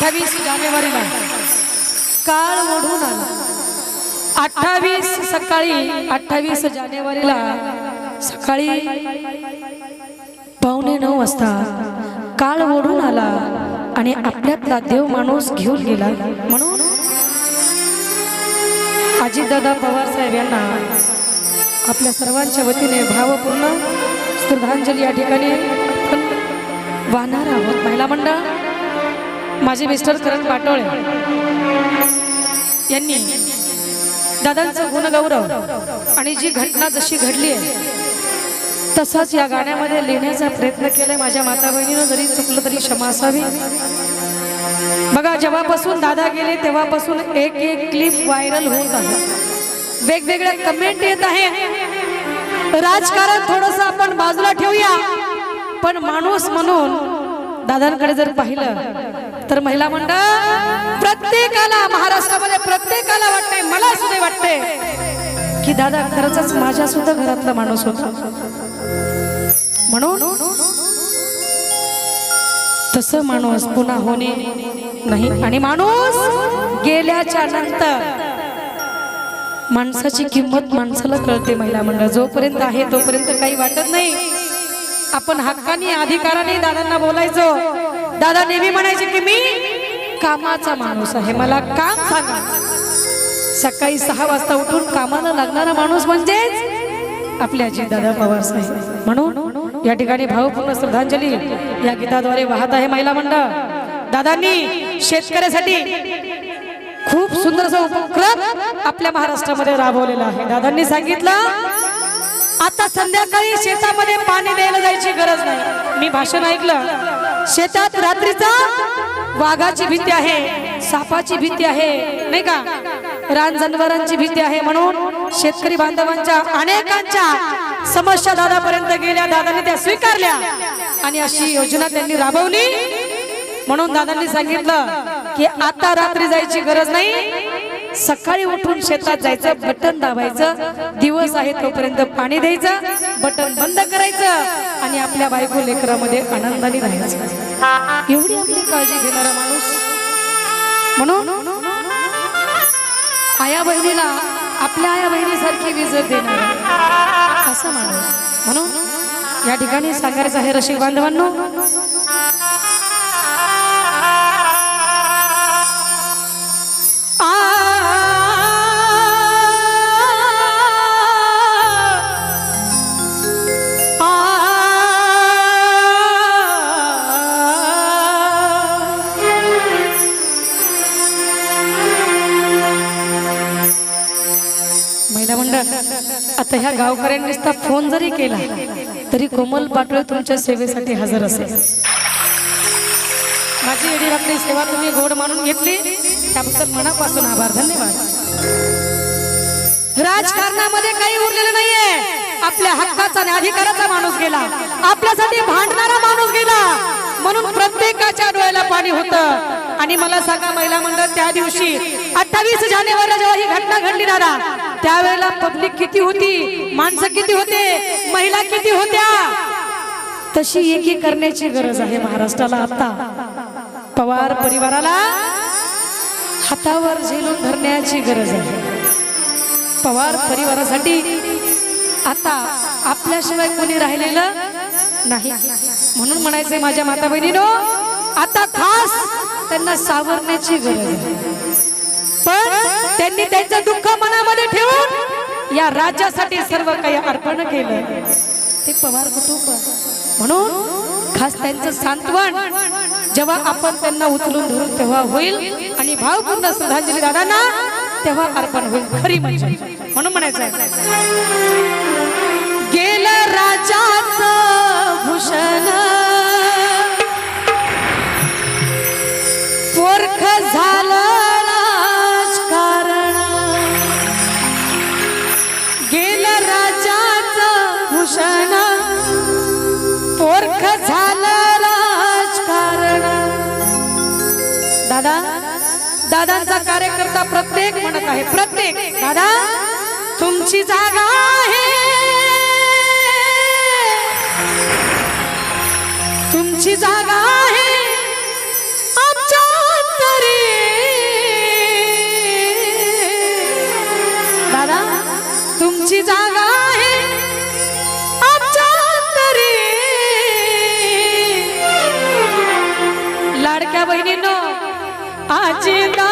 अठ्ठावीस जानेवारीला. काळ ओढून आला. अठ्ठावीस सकाळी अठ्ठावीस जानेवारीला सकाळी पावणे नऊ वाजता काळ ओढून आला आणि आपल्यातला देव माणूस घेऊन गेला. म्हणून अजितदादा पवार साहेब यांना आपल्या सर्वांच्या वतीने भावपूर्ण श्रद्धांजली या ठिकाणी वाहणार आहोत. महिला मंडळ माझे मिस्टर करण पाटोळे यांनी दादांचं गुणगौरव आणि जी घटना जशी घडली आहे तसाच या गाण्यामध्ये लिहिण्याचा प्रयत्न केलाय माझ्या माता बहिणीनं जरी चुकलं तरी क्षमा असावी. बघा जेव्हापासून दादा गेले तेव्हापासून एक एक क्लिप व्हायरल होत आहे. वेगवेगळ्या कमेंट येत आहे. राजकारण थोडस आपण बाजूला ठेवूया. पण माणूस म्हणून दादांकडे जर पाहिलं तर महिला मंडळ प्रत्येकाला महाराष्ट्रामध्ये प्रत्येकाला वाटते मला सुद्धा वाटते की दादा खरंच माझ्या सुद्धा घरातला माणूस होता. म्हणून तसं माणूस पुन्हा होणे नाही. आणि माणूस गेल्याच्यानंतर माणसाची किंमत माणसाला कळते महिला मंडळ. जोपर्यंत आहे तोपर्यंत काही वाटत नाही. आपण हक्काने अधिकाराने दादांना बोलायचो. दादा नेहमी म्हणायचे की मी कामाचा माणूस आहे. मला काम सांगा. सकाळी सहा वाजता उठून कामाला लागणारा माणूस म्हणजेच आपले अजित दादा पवार साहेब. म्हणून या ठिकाणी भावपूर्ण श्रद्धांजली या गीताद्वारे वाहत आहे महिला मंडळ. दादांनी शेतकऱ्यासाठी खूप सुंदर उपक्रम आपल्या महाराष्ट्रामध्ये राबवलेला आहे. दादांनी सांगितलं आता संध्याकाळी शेतामध्ये पाणी द्यायला जायची गरज नाही. मी भाषण ऐकलं. शेतात रात्रीचा वाघाची भीती आहे सापाची भीती आहे नाही का? रान जनावरांची भीती आहे म्हणून शेतकरी बांधवांच्या अनेकांच्या समस्या दादापर्यंत गेल्या दादांनी त्या स्वीकारल्या. आणि अशी योजना त्यांनी राबवली. म्हणून दादांनी सांगितलं की आता रात्री जायची गरज नाही. सकाळी उठून शेतात जायचं बटन दाबायचं दिवस आहे तोपर्यंत पाणी द्यायचं बटन बंद करायचं आणि आपल्या बायको लेकरामध्ये आनंदाने राहायचं. एवढी आपली काळजी घेणारा माणूस म्हणून आया बहिणीला आपल्या आया बहिणीसारखी विजत देणार असं माणूस. म्हणून या ठिकाणी सांगायचं आहे रसिक बांधवांनो आता ह्या गावकऱ्यांनी नुसता फोन जरी केला तरी कोमल पाटोळे तुमच्या सेवेसाठी हजर असेल. माझी एडी आपली सेवा तुम्ही गोड मानून घेतली. त्याबद्दल मनापासून आभार धन्यवाद. राजकारणामध्ये काही उरलेलं नाहीये. आपल्या हक्काचा आणि अधिकाराचा माणूस गेला. आपल्यासाठी भांडणारा माणूस गेला. म्हणून प्रत्येकाच्या डोळ्याला पाणी होतं. आणि मला सांगा महिला मंडळ त्या दिवशी अठ्ठावीस जानेवारीला जेव्हा ही घटना घडली दादा त्यावेळेला पब्लिक किती होती? माणसं किती होते? महिला किती होत्या? तशी एकी करण्याची गरज आहे महाराष्ट्राला आता. पवार परिवाराला हातावर झेलून धरण्याची गरज आहे. पवार परिवारासाठी आता आपल्याशिवाय कोणी राहिलेलं नाही. म्हणून म्हणायचंय माझ्या माता बहिणीनो आता खास त्यांना सावरण्याची गरज आहे. पण त्यांनी त्यांचं दुःख मनामध्ये ठेवून या राज्यासाठी सर्व काही अर्पण केलं. ते पवार कुटुंब. म्हणून खास त्यांचं सांत्वन जेव्हा आपण त्यांना उचलून धरून तेव्हा होईल आणि भावपूर्ण श्रद्धांजली दादांना तेव्हा अर्पण होईल. खरी म्हणजे. म्हणून म्हणायचं गेलं राजाचं भूषण. दादा? दादांचा कार्यकर्ता प्रत्येक म्हणत आहे प्रत्येक. दादा तुमची जागा आहे. तुमची जागा নাচে গা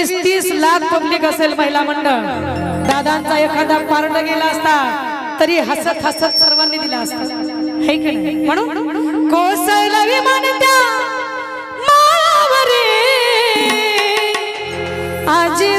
वीस तीस लाख पब्लिक असेल महिला मंडळ. दादांचा एखादा पार्ट गेला असता तरी हसत हसत सर्वांनी दिला असत. हे म्हणून कोसळला विमानत्या मावरे आजी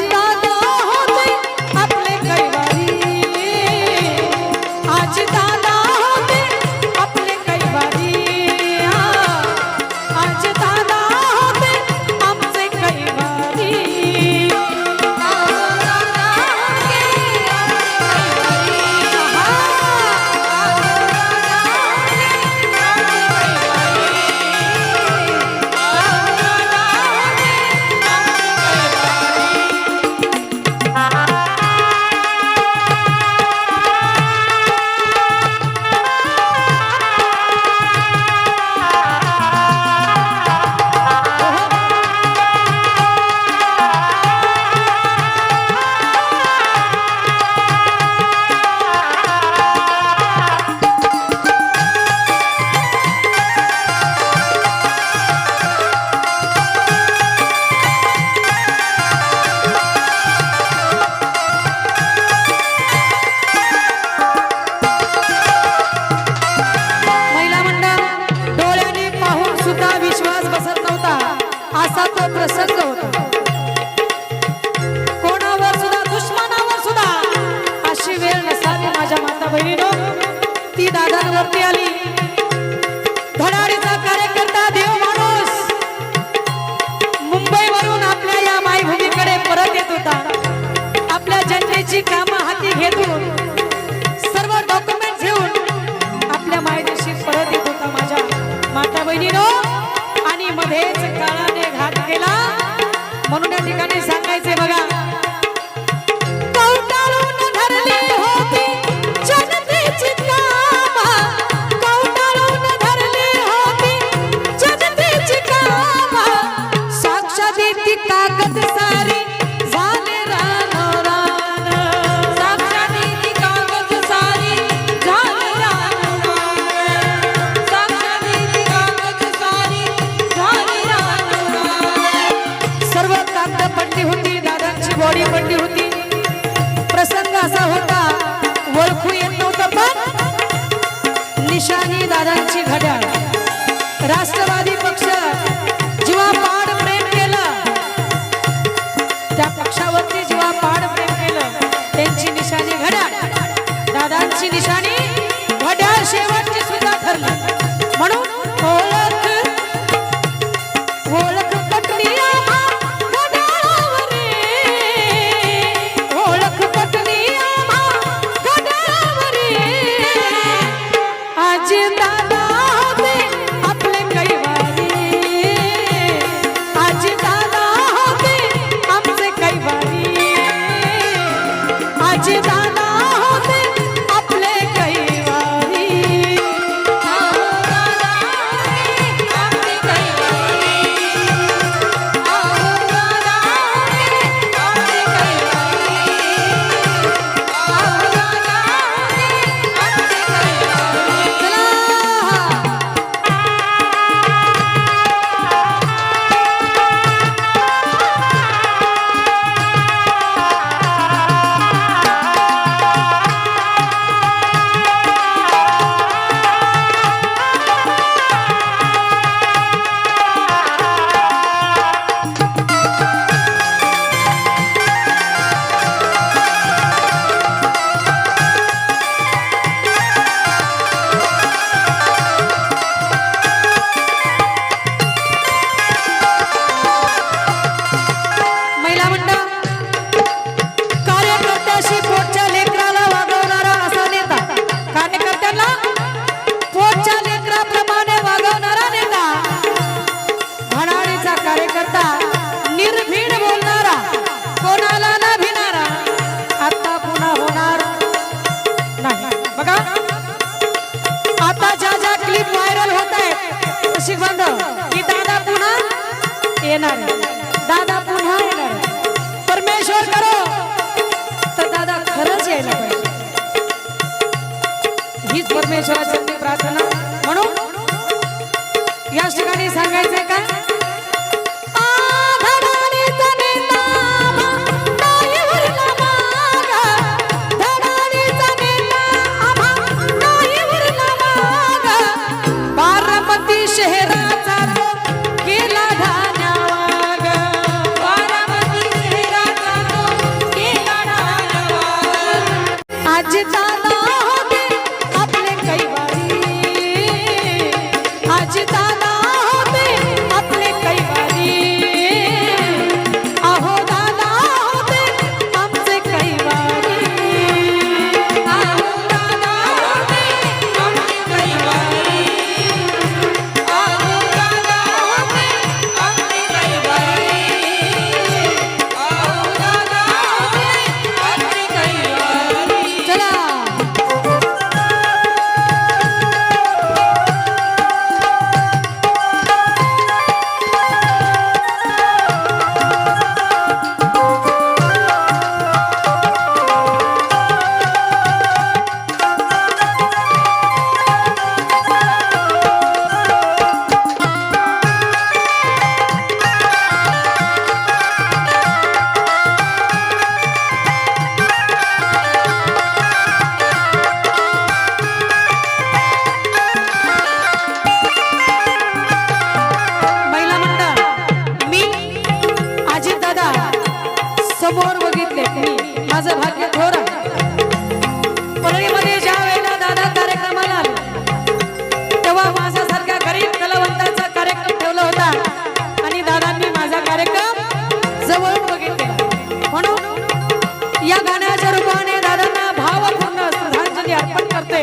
अर्पण करते.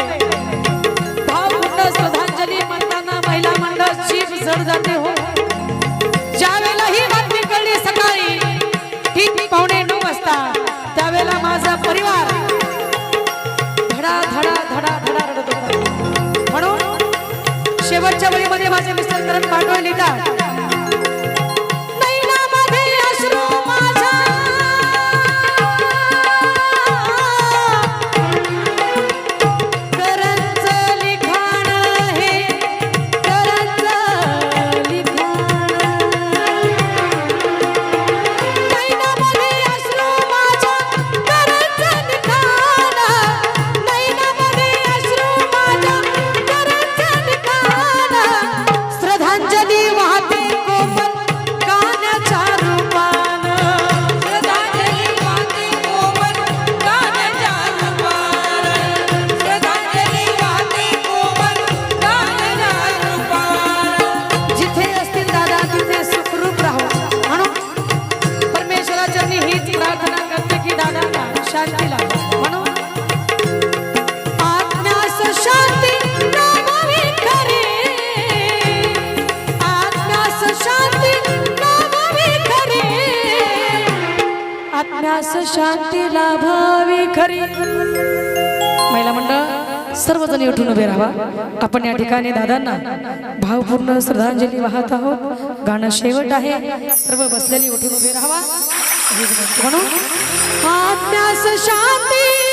भावपूर्ण श्रद्धांजली म्हणताना महिला मंडळ जीभ जड जाते हो. ज्यावेळेला ही बातमी कळली सकाळी ठीक पावणे नऊ वाजता त्यावेळेला माझा परिवार धडा धडा धडा धडा रडत होता. म्हणून शेवटच्या वेळीमध्ये माझे मिस्टर करण शांतीला शांती म्हणून आत्म्यास शांती लाभावी खरी. आत्म्यास शांती लाभावी आत्म्यास शांती लाभावी खरी. महिला मंडळ सर्वजण उठून उभे राहा. आपण या ठिकाणी दादांना भावपूर्ण श्रद्धांजली वाहत आहोत. गाणं शेवट आहे. सर्व बसलेली उठून उभे राहावा म्हणून आत्म्यास शांती